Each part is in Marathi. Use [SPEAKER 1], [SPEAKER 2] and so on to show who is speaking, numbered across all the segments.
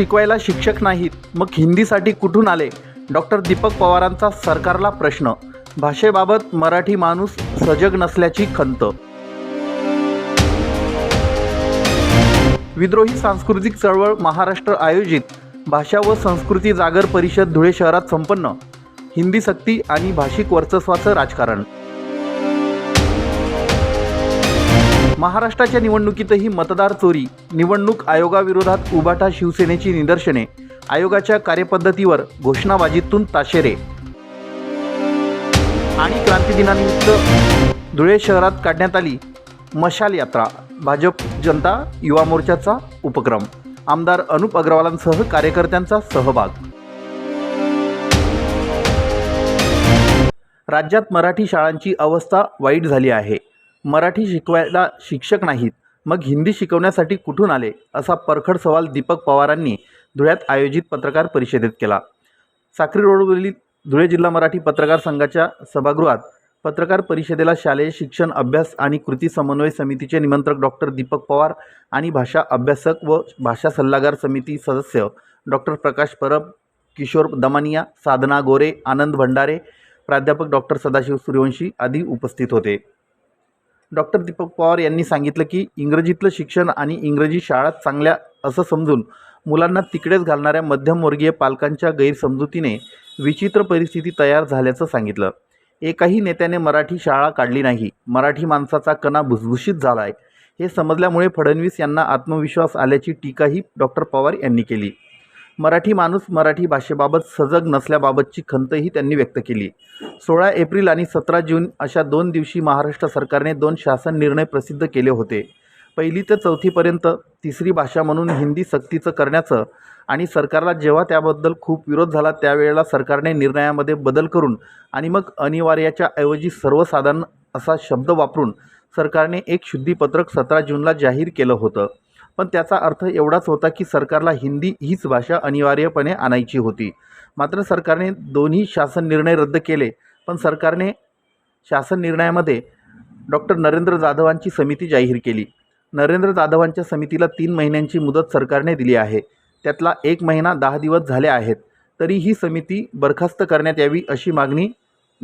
[SPEAKER 1] शिकवायला शिक्षक नाहीत. मग हिंदीसाठी कुठून आले? डॉक्टर दीपक पवारांचा सरकारला प्रश्न. भाषेबाबत मराठी माणूस सजग नसल्याची खंत. विद्रोही सांस्कृतिक चळवळ महाराष्ट्र आयोजित. भाषा व संस्कृती जागर परिषद धुळे शहरात संपन्न. हिंदी सक्ती आणि भाषिक वर्चस्वाचं राजकारण. महाराष्ट्राच्या निवडणुकीतही मतदार चोरी निवडणूक आयोगाविरोधात उबाटा शिवसेनेची निदर्शने आयोगाच्या कार्यपद्धतीवर घोषणाबाजीतून ताशेरे. आणि क्रांतिदिनानिमित्त धुळे शहरात काढण्यात आली मशाल यात्रा भाजप जनता युवा मोर्चाचा उपक्रम. आमदार अनुप अग्रवालांसह कार्यकर्त्यांचा सहभाग. राज्यात मराठी शाळांची अवस्था वाईट झाली आहे. मराठी शिकवायला शिक्षक नाहीत मग हिंदी शिकवण्यासाठी कुठून आले? असा परखड सवाल दीपक पवारांनी धुळ्यात आयोजित पत्रकार परिषदेत केला. साक्री रोडवरील धुळे जिल्हा मराठी पत्रकार संघाच्या सभागृहात पत्रकार परिषदेला शालेय शिक्षण अभ्यास आणि कृती समन्वय समितीचे निमंत्रक डॉक्टर दीपक पवार आणि भाषा अभ्यासक व भाषा सल्लागार समिती सदस्य डॉक्टर प्रकाश परब किशोर दमानिया साधना गोरे आनंद भंडारे प्राध्यापक डॉक्टर सदाशिव सूर्यवंशी आदी उपस्थित होते. डॉक्टर दीपक पवार यांनी सांगितलं की इंग्रजीतलं शिक्षण आणि इंग्रजी शाळात चांगल्या असं समजून मुलांना तिकडेच घालणाऱ्या मध्यमवर्गीय पालकांच्या गैरसमजुतीने विचित्र परिस्थिती तयार झाल्याचं सांगितलं. एकाही नेत्याने मराठी शाळा काढली नाही. मराठी माणसाचा कणा भुसभुशीत झाला आहे हे समजल्यामुळे फडणवीस यांना आत्मविश्वास आल्याची टीकाही डॉक्टर पवार यांनी केली. मराठी माणूस मराठी भाषेबाबत सजग नसल्याबाबतची खंतही त्यांनी व्यक्त केली. सोळा एप्रिल आणि सतरा जून अशा दोन दिवशी महाराष्ट्र सरकारने दोन शासन निर्णय प्रसिद्ध केले होते. पहिली ते चौथीपर्यंत तिसरी भाषा म्हणून हिंदी सक्तीचं करण्याचं आणि सरकारला जेव्हा त्याबद्दल खूप विरोध झाला त्यावेळेला सरकारने निर्णयामध्ये बदल करून आणि मग अनिवार्याच्या ऐवजी सर्वसाधारण असा शब्द वापरून सरकारने एक शुद्धीपत्रक सतरा जूनला जाहीर केलं होतं. पण त्याचा अर्थ एवढाच होता की सरकारला हिंदी हीच भाषा अनिवार्यपणे आणायची होती. मात्र सरकारने दोन्ही शासन निर्णय रद्द केले. पण सरकारने शासन निर्णयामध्ये डॉक्टर नरेंद्र जाधवांची समिती जाहीर केली. नरेंद्र जाधवांच्या समितीला तीन महिन्यांची मुदत सरकारने दिली आहे. त्यातला एक महिना दहा दिवस झाले आहेत. तरी ही समिती बरखास्त करण्यात यावी अशी मागणी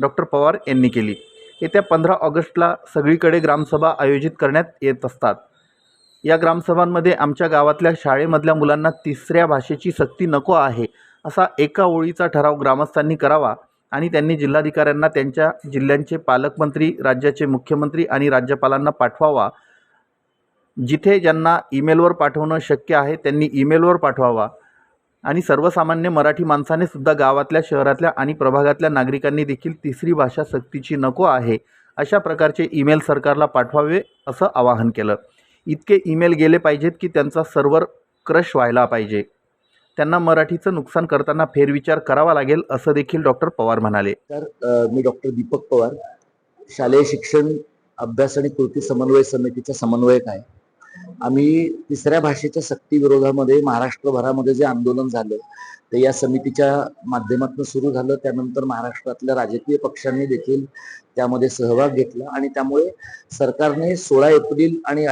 [SPEAKER 1] डॉक्टर पवार यांनी केली. येत्या पंधरा ऑगस्टला सगळीकडे ग्रामसभा आयोजित करण्यात येत असतात. या ग्रामसभांमध्ये आमच्या गावातल्या शाळेमधल्या मुलांना तिसऱ्या भाषेची सक्ती नको आहे असा एका ओळीचा ठराव ग्रामस्थांनी करावा आणि त्यांनी जिल्हाधिकाऱ्यांना त्यांच्या जिल्ह्यांचे पालकमंत्री राज्याचे मुख्यमंत्री आणि राज्यपालांना पाठवावा. जिथे ज्यांना ईमेलवर पाठवणं शक्य आहे त्यांनी ईमेलवर पाठवावा. आणि सर्वसामान्य मराठी माणसाने सुद्धा गावातल्या शहरातल्या आणि प्रभागातल्या नागरिकांनी देखील तिसरी भाषा सक्तीची नको आहे अशा प्रकारचे ईमेल सरकारला पाठवावे असं आवाहन केलं. इतके ईमेल गेले पाहिजेत की त्यांचा सर्व्हर क्रश व्हायला पाहिजे. त्यांना मराठीचं नुकसान करताना फेरविचार करावा लागेल असं देखील डॉक्टर पवार म्हणाले.
[SPEAKER 2] तर मी डॉक्टर दीपक पवार शालेय शिक्षण अभ्यास आणि कृती समन्वय समितीचा समन्वयक आहे. आम्ही तिसऱ्या भाषेच्या सक्ती विरोधामध्ये महाराष्ट्रभरामध्ये जे आंदोलन झालं ते या समितीच्या माध्यमातून सुरू झालं. त्यानंतर महाराष्ट्रातल्या राजकीय पक्षांनी देखील त्यामध्ये सहभाग घेतला आणि त्यामुळे सरकारने सोळा एप्रिल आणि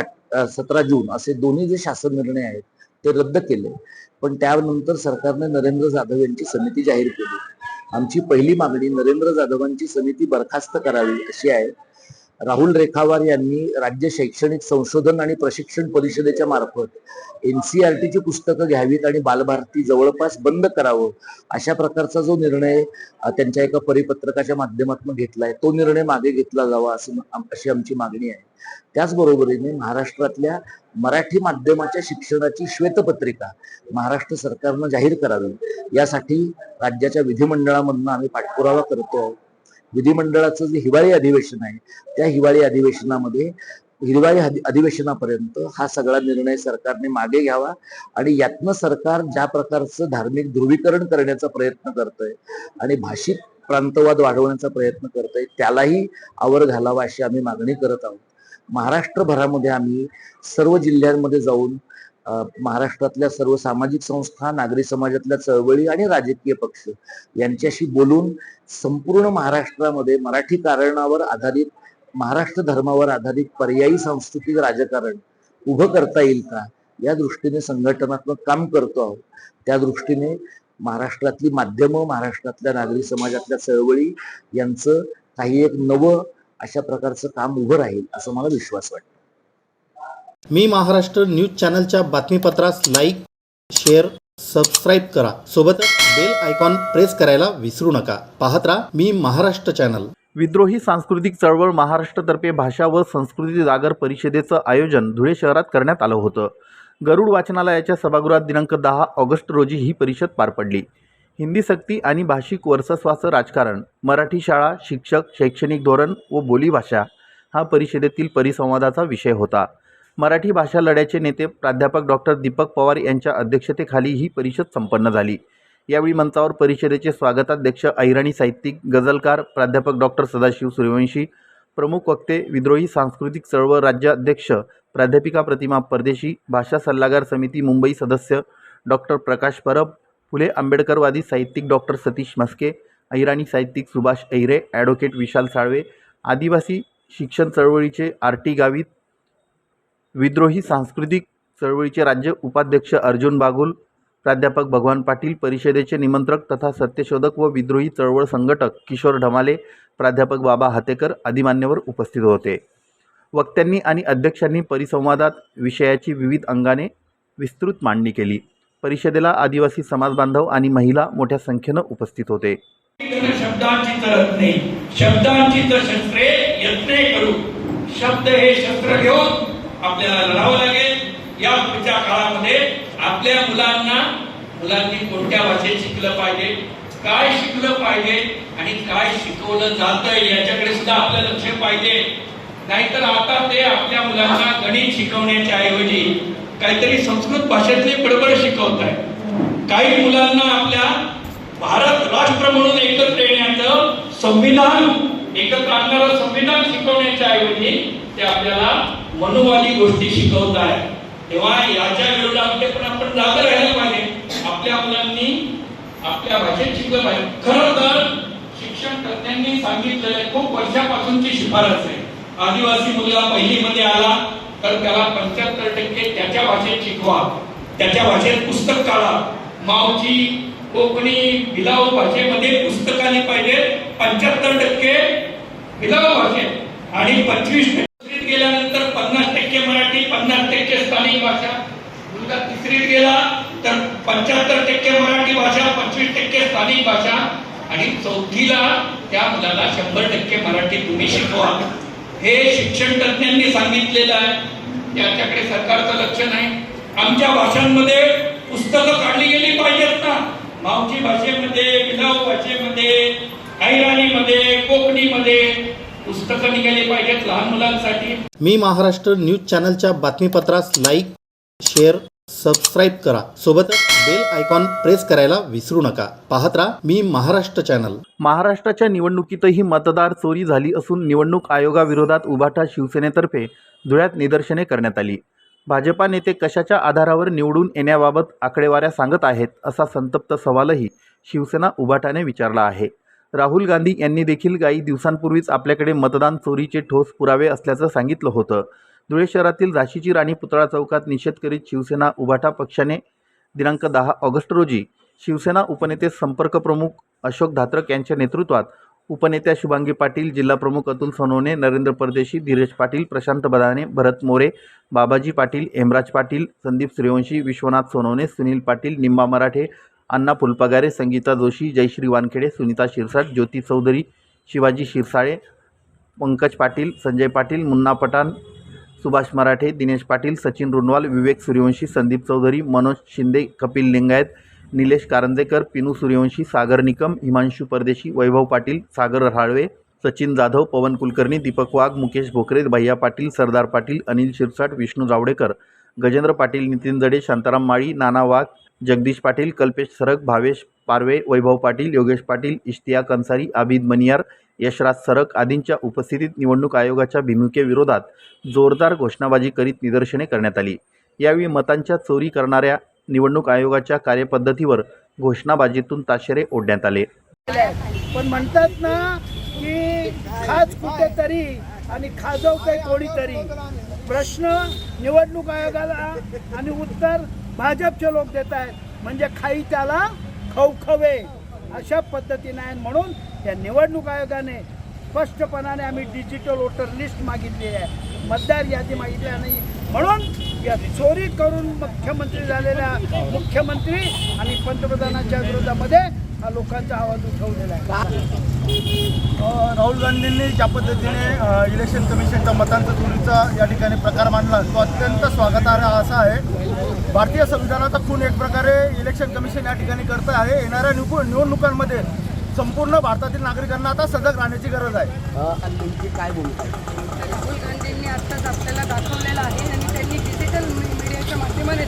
[SPEAKER 2] सतरा जून असे दोन्ही जे शासन निर्णय आहेत ते रद्द केले. पण त्यानंतर सरकारने नरेंद्र जाधव यांची समिती जाहीर केली. आमची पहिली मागणी नरेंद्र जाधवांची समिती बरखास्त करावी अशी आहे. राहुल रेखावार यांनी राज्य शैक्षणिक संशोधन आणि प्रशिक्षण परिषदेच्या मार्फत एनसीआरटीची पुस्तकं घ्यावीत आणि बालभारती जवळपास बंद करावं अशा प्रकारचा जो निर्णय त्यांच्या एका परिपत्रकाच्या माध्यमातून घेतलाय तो निर्णय मागे घेतला जावा असं अशी आमची मागणी आहे. त्याचबरोबरीने महाराष्ट्रातल्या मराठी माध्यमाच्या शिक्षणाची श्वेतपत्रिका महाराष्ट्र सरकारनं जाहीर करावी यासाठी राज्याच्या विधिमंडळामधनं आम्ही पाठपुरावा करतो आहोत विधिमंडळाचं जे हिवाळी अधिवेशन आहे त्या हिवाळी अधिवेशनामध्ये हिवाळी अधि- अधिवेशनापर्यंत हा सगळा निर्णय सरकारने मागे घ्यावा आणि यातनं सरकार ज्या प्रकारचं धार्मिक ध्रुवीकरण करण्याचा प्रयत्न करतंय आणि भाषिक प्रांतवाद वाढवण्याचा प्रयत्न करतंय त्यालाही आवर घालावा अशी आम्ही मागणी करत आहोत. महाराष्ट्रभरामध्ये आम्ही सर्व जिल्ह्यांमध्ये जाऊन महाराष्ट्रातल्या सर्व सामाजिक संस्था नागरी समाजातल्या चळवळी आणि राजकीय पक्ष यांच्याशी बोलून संपूर्ण महाराष्ट्रामध्ये मराठी कारणावर आधारित महाराष्ट्र धर्मावर आधारित पर्यायी सांस्कृतिक राजकारण उभं करता येईल का? या दृष्टीने संघटनात्मक काम करतो आहोत. त्या दृष्टीने महाराष्ट्रातली माध्यमं महाराष्ट्रातल्या नागरी समाजातल्या चळवळी यांचं काही एक नवं अशा प्रकारचं काम उभं राहील असं मला विश्वास वाटतो.
[SPEAKER 3] मी महाराष्ट्र न्यूज चॅनलच्या बातमीपत्रास लाईक शेअर सबस्क्राईब करा. सोबतच बेल आयकॉन प्रेस करायला विसरू नका. पाहत राहा मी महाराष्ट्र चॅनल.
[SPEAKER 1] विद्रोही सांस्कृतिक चळवळ महाराष्ट्रतर्फे भाषा व संस्कृती जागर परिषदेचं आयोजन धुळे शहरात करण्यात आलं होतं. गरुड वाचनालयाच्या सभागृहात दिनांक दहा ऑगस्ट रोजी ही परिषद पार पडली. हिंदी सक्ती आणि भाषिक वर्चस्वाचं राजकारण मराठी शाळा शिक्षक शैक्षणिक धोरण व बोलीभाषा हा परिषदेतील परिसंवादाचा विषय होता. मराठी भाषा लढ्याचे नेते प्राध्यापक डॉक्टर दीपक पवार यांच्या अध्यक्षतेखाली ही परिषद संपन्न झाली. यावेळी मंचावर परिषदेचे स्वागताध्यक्ष ऐराणी साहित्यिक गझलकार प्राध्यापक डॉक्टर सदाशिव सूर्यवंशी प्रमुख वक्ते विद्रोही सांस्कृतिक चळवळ राज्याध्यक्ष प्राध्यापिका प्रतिमा परदेशी भाषा सल्लागार समिती मुंबई सदस्य डॉक्टर प्रकाश परब फुले आंबेडकरवादी साहित्यिक डॉक्टर सतीश मस्के ऐराणी साहित्यिक सुभाष ऐरे ॲडव्होकेट विशाल साळवे आदिवासी शिक्षण चळवळीचे आर टी गावित विद्रोही सांस्कृतिक चळवळीचे राज्य उपाध्यक्ष अर्जुन बागुल प्राध्यापक भगवान पाटील परिषदेचे निमंत्रक तथा सत्यशोधक व विद्रोही चळवळ संघटक किशोर ढमाले प्राध्यापक बाबा हातेकर आदी मान्यवर उपस्थित होते. वक्त्यांनी आणि अध्यक्षांनी परिसंवादात विषयाची विविध अंगाने विस्तृत मांडणी केली. परिषदेला आदिवासी समाजबांधव आणि महिला मोठ्या संख्येनं उपस्थित होते.
[SPEAKER 4] शब्दांची तरत नाही. शब्दांची तर शस्त्रे यत्ने करू. शब्द हे शस्त्र घेऊन आपल्याला लढावं लागेल. या पुढच्या काळामध्ये आपल्या मुलांना मुलांनी कोणत्या भाषेत शिकलं पाहिजे काय शिकलं पाहिजे आणि काय शिकवलं जातंय याच्याकडे सुद्धा आपलं लक्ष पाहिजे. नाहीतर आता ते आपल्या मुलांना गणित शिकवण्याच्या ऐवजी काहीतरी संस्कृत भाषेतली बडबड शिकवत आहे काही मुलांना आपल्या भारत राष्ट्र म्हणून एकत्र येण्याचं संविधान एकत्र आणणारं संविधान शिकवण्याच्या ऐवजी ते आपल्याला मनोवाली गोष्टी शिकवत आहे तेव्हा याच्या विरोधामध्ये पण आपण जागा राहायला पाहिजे. आपल्या मुलांनी आपल्या भाषेत शिकलं पाहिजे. खरं तर शिक्षण तज्ञांनी सांगितलेलं खूप वर्षापासूनची शिफारस आहे. आदिवासी मुलगा पहिलीमध्ये आला तर त्याला पंच्याहत्तर टक्के त्याच्या भाषेत शिकवा. त्याच्या भाषेत पुस्तक काढा. मावची कोकणी बिलाव भाषेमध्ये पुस्तकाने पाहिजे पंच्याहत्तर टक्के बिलाव भाषेत आणि पंचवीस टक्के गेल्यानंतर पन्नास टक्के मराठी पन्नास टक्के स्थानिक भाषा. मुलगा तिसरीत गेला तर पंच्याहत्तर टक्के मराठी भाषा पंचवीस टक्के स्थानिक भाषा आणि चौथीला त्या मुलाला शंभर टक्के मराठी तुम्ही शिकवा. हे शिक्षण तज्ञांनी सांगितलेलं आहे. याच्याकडे सरकारचं लक्ष नाही. आमच्या भाषांमध्ये पुस्तकं काढली गेली पाहिजेत ना. मावची भाषेमध्ये बिलाव भाषेमध्ये ऐराणीमध्ये कोकणीमध्ये पुस्तकं निघाली पाहिजेत लहान मुलांसाठी.
[SPEAKER 3] मी महाराष्ट्र न्यूज चॅनलच्या बातमीपत्रास लाईक शेअर सबस्क्राईब करा. सोबतच बेल आयकॉन प्रेस करायला विसरू नका. पाहत राहा मी महाराष्ट्र चॅनल.
[SPEAKER 1] महाराष्ट्राच्या निवडणुकीतही मतदार चोरी झाली असून निवडणूक आयोगाविरोधात उभाटा शिवसेनेतर्फे धुळ्यात निदर्शने करण्यात आली. भाजपा नेते कशाच्या आधारावर निवडून येण्याबाबत आकडेवाऱ्या सांगत आहेत असा संतप्त सवालही शिवसेना उभाटाने विचारला आहे. राहुल गांधी यांनी देखील काही दिवसांपूर्वीच आपल्याकडे मतदान चोरीचे ठोस पुरावे असल्याचं सांगितलं होतं. धुळे शहरातील झाशीची राणी पुतळा चौकात निषेध करीत शिवसेना उभाटा पक्षाने दिनांक दहा ऑगस्ट रोजी शिवसेना उपनेते संपर्क प्रमुख अशोक धात्रक यांच्या नेतृत्वात उपनेत्या शुभांगी पाटील जिल्हाप्रमुख अतुल सोनवणे नरेंद्र परदेशी धीरज पाटील प्रशांत बदाने भरत मोरे बाबाजी पाटील हेमराज पाटील संदीप सूर्यवंशी विश्वनाथ सोनवणे सुनील पाटील निंबा मराठे अण्णा फुलपगारे संगीता जोशी जयश्री वानखेडे सुनीता शिरसाट ज्योती चौधरी शिवाजी शिरसाळे पंकज पाटील संजय पाटील मुन्ना पठाण सुभाष मराठे दिनेश पाटील सचिन रुनवाल विवेक सूर्यवंशी संदीप चौधरी मनोज शिंदे कपिल लिंगायत निलेश कारंजेकर पिनू सूर्यवंशी सागर निकम हिमांशू परदेशी वैभव पाटील सागर राळवे सचिन जाधव पवन कुलकर्णी दीपक वाघ मुकेश भोकरे भैया पाटील सरदार पाटील अनिल शिरसाट विष्णू जावडेकर गजेंद्र पाटील नितीन जडे शांताराम माळी नाना वाघ जगदीश पाटील कल्पेश सरक भावेश पारवे वैभव पाटील योगेश पाटील इश्तियाक अन्सारी आबिद मनियार यशराज सरक आदींच्या उपस्थितीत निवडणूक आयोगाच्या भूमिकेविरोधात जोरदार घोषणाबाजी करीत निदर्शने करण्यात आली. यावेळी मतांच्या चोरी करणाऱ्या निवडणूक आयोगाच्या कार्यपद्धतीवर घोषणाबाजीतून ताशेरे ओढण्यात आले.
[SPEAKER 5] पण म्हणतात ना की खाज कुठेतरी आणि खाजव काही कोणीतरी. प्रश्न निवडणूक आयोगाला आणि उत्तर भाजपचे लोक देत आहेत. म्हणजे खाई त्याला खवखवे अशा पद्धतीने आहे म्हणून या निवडणूक आयोगाने स्पष्टपणाने आम्ही डिजिटल वोटर लिस्ट मागितली आहे. मतदार यादी मागितली नाही म्हणून या चोरी करून मुख्यमंत्री झालेल्या मुख्यमंत्री आणि पंतप्रधानांच्या विरोधामध्ये हा लोकांचा आवाज उठवलेला आहे.
[SPEAKER 6] राहुल गांधींनी ज्या पद्धतीने इलेक्शन कमिशनच्या मतांचा चोरीचा या ठिकाणी प्रकार मांडला तो अत्यंत स्वागतार्ह असा आहे. भारतीय संविधानाचा खून एक प्रकारे इलेक्शन कमिशन या ठिकाणी करत आहे. येणाऱ्या निवडणुक निवडणुकांमध्ये संपूर्ण भारतातील नागरिकांना आता सजग राहण्याची गरज आहे.
[SPEAKER 7] राहुल गांधींनी आत्ताच आपल्याला दाखवलेलं आहे आणि त्यांनी डिजिटल मीडियाच्या माध्यमाने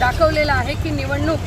[SPEAKER 7] दाखवलेलं आहे की निवडणूक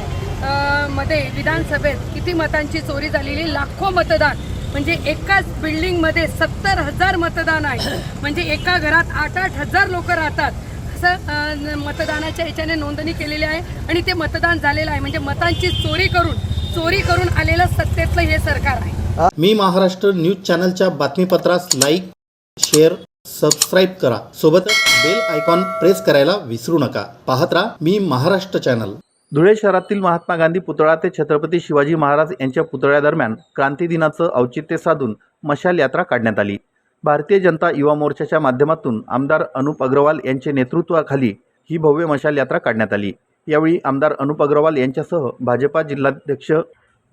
[SPEAKER 7] मध्ये विधानसभेत किती मतांची चोरी झालेली? लाखो मतदान. म्हणजे एकाच बिल्डिंगमध्ये सत्तर हजार मतदान आहे. म्हणजे एका घरात आठ आठ हजार लोक राहतात. असं मतदानाच्या ह्याच्याने नोंदणी केलेली आहे आणि ते मतदान झालेलं आहे. म्हणजे मतांची चोरी करून चोरी करून आलेलं सत्तेतलं हे सरकार आहे.
[SPEAKER 3] मी महाराष्ट्र न्यूज चॅनलच्या बातमीपत्रास लाईक शेअर सबस्क्राईब करा. सोबतच बेल आयकॉन प्रेस करायला विसरू नका. पाहत राहा मी महाराष्ट्र चॅनल.
[SPEAKER 1] धुळे शहरातील महात्मा गांधी पुतळा ते छत्रपती शिवाजी महाराज यांच्या पुतळ्यादरम्यान क्रांती दिनाचं औचित्य साधून मशाल यात्रा काढण्यात आली. भारतीय जनता युवा मोर्चाच्या माध्यमातून आमदार अनुप अग्रवाल यांच्या नेतृत्वाखाली ही भव्य मशाल यात्रा काढण्यात आली. यावेळी आमदार अनुप अग्रवाल यांच्यासह भाजपा जिल्हाध्यक्ष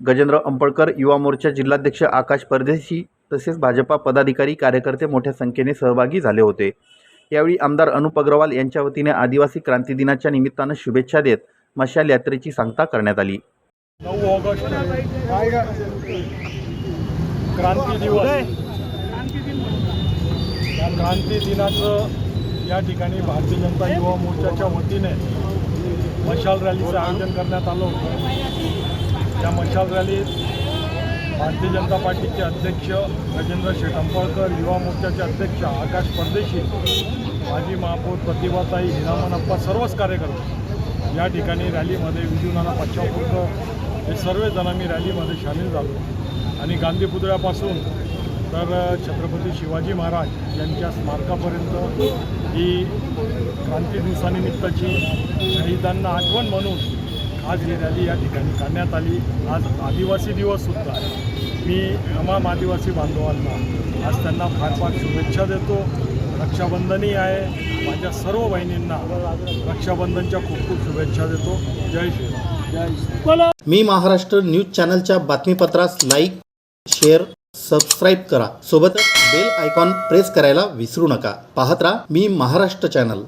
[SPEAKER 1] गजेंद्र अंपळकर युवा मोर्चा जिल्हाध्यक्ष आकाश परदेशी तसेच भाजपा पदाधिकारी कार्यकर्ते मोठ्या संख्येने सहभागी झाले होते. यावेळी आमदार अनुप अग्रवाल यांच्या वतीने आदिवासी क्रांती दिनाच्या निमित्तानं शुभेच्छा देत मशाल यात्रेची सांगता करण्यात आली.
[SPEAKER 6] नऊ ऑगस्ट क्रांती दिवस. या क्रांती दिनाचं या ठिकाणी भारतीय जनता युवा मोर्चाच्या वतीने मशाल रॅलीचं आयोजन करण्यात आलं होतं. या मशाल रॅलीत भारतीय जनता पार्टीचे अध्यक्ष गजेंद्र शेटंपळकर युवा मोर्चाचे अध्यक्ष आकाश परदेशी माजी महापौर प्रतिभाताई हिरामनप्पा सर्वच कार्यकर्ते. या ठिकाणी रॅलीमध्ये विजू नाना हे सर्वजण आम्ही रॅलीमध्ये सामील झालो. आणि गांधी पुतळ्यापासून तर छत्रपती शिवाजी महाराज यांच्या स्मारकापर्यंत ही क्रांती दिवसानिमित्ताची शहीदांना आठवण म्हणून आज ही रॅली या ठिकाणी काढण्यात आली. आज आदिवासी दिवससुद्धा आहे. मी तमाम आदिवासी बांधवांना आज त्यांना फार फार शुभेच्छा देतो. रक्षाबंधनही आहे. माझ्या सर्व बहिणींना रक्षाबंधनच्या खूप खूप शुभेच्छा देतो. जय श्रीराम जय श्री
[SPEAKER 3] मी महाराष्ट्र न्यूज चॅनलच्या बातमीपत्रास लाईक शेअर सबस्क्राईब करा. सोबतच बेल आयकॉन प्रेस करायला विसरू नका. पाहत राहा मी महाराष्ट्र चॅनल.